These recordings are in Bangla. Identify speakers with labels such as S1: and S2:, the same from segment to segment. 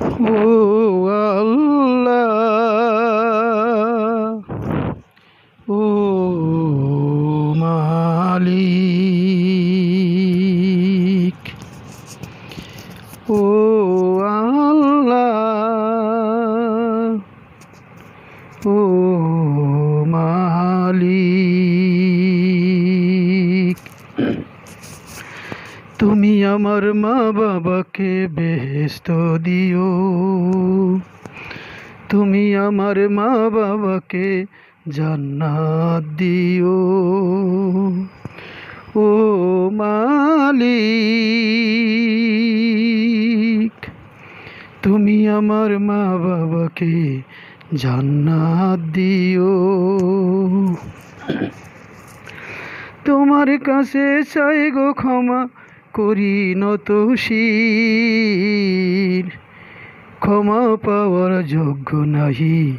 S1: ও আল্লাহ ও মালিক ও আমার মা বাবাকে বেহেস্ত দিও। তুমি আমার মা বাবাকে জান্নাত দিও। ও মালিক, তুমি আমার মা বাবাকে জান্নাত দিও। তোমার কাছে চাই গো ক্ষমা করি নত ক্ষমা পাওয়ার যোগ্য নাহি,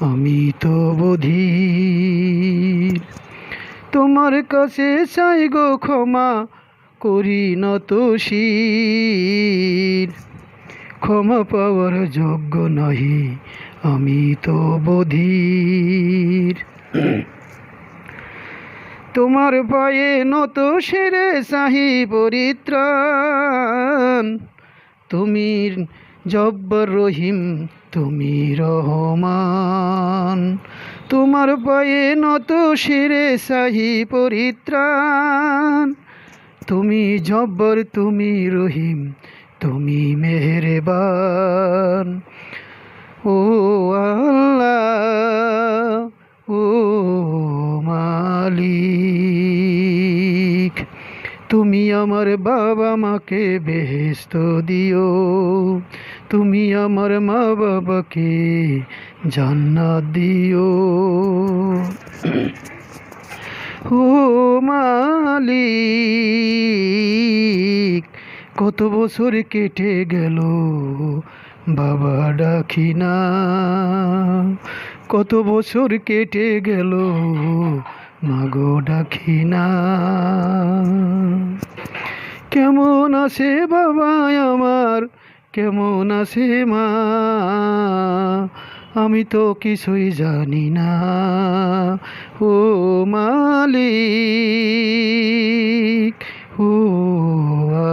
S1: আমি তো বধির। তোমার কাছে চাই গো ক্ষমা, করি নত ক্ষমা পাওয়ার যোগ্য নাহি, আমি তো বধির। তোমার পায়ে নত সেরে সাহি পরিত্রাণ। তুমি জব্বর রহিম, তুমি রহমান। তোমার পায়ে নত সেরে সাহি পরিত্রাণ। তুমি জব্বর, তুমি রহিম, তুমি মেহেরবান। ও তুমি আমার বাবা মাকে বেহেস্ত দিও। তুমি আমার মা বাবাকে জান্নাত দিও। ও মালিক, কত বছর কেটে গেল বাবা ডাকি না। কত বছর কেটে গেল মাগো ডাকি না। কেমন আছে বাবা আমার? কেমন আছে মা? আমি তো কিছুই জানি না। ও মালিক, ও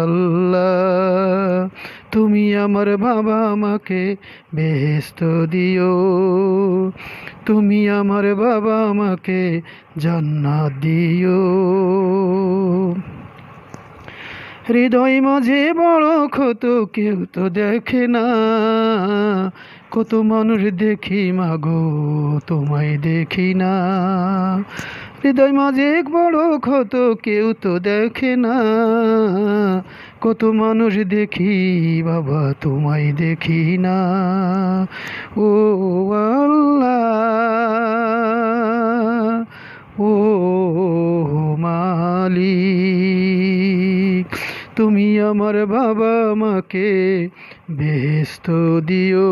S1: আল্লাহ, তুমি আমার বাবা আমাকে বেহেস্ত দিও। তুমি আমার বাবা আমাকে জান্নাত দিও। হৃদয় মাঝে বড় ক্ষত, কেউ তো দেখে না। কত মানুষ দেখি, মাগো, তোমায় দেখি না। হৃদয় মাঝে বড় ক্ষত, কেউ তো দেখে না। কত মানুষ দেখি, বাবা, তোমায় দেখি না। ও আল্লাহ, ও মালিক। তুমি আমার বাবা মাকে বেহেস্ত দিও।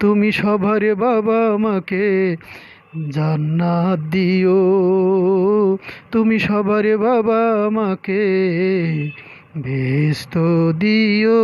S1: তুমি সবার বাবা মাকে জান্নাত দিও। তুমি সবার বাবা মাকে বেহেস্ত দিও।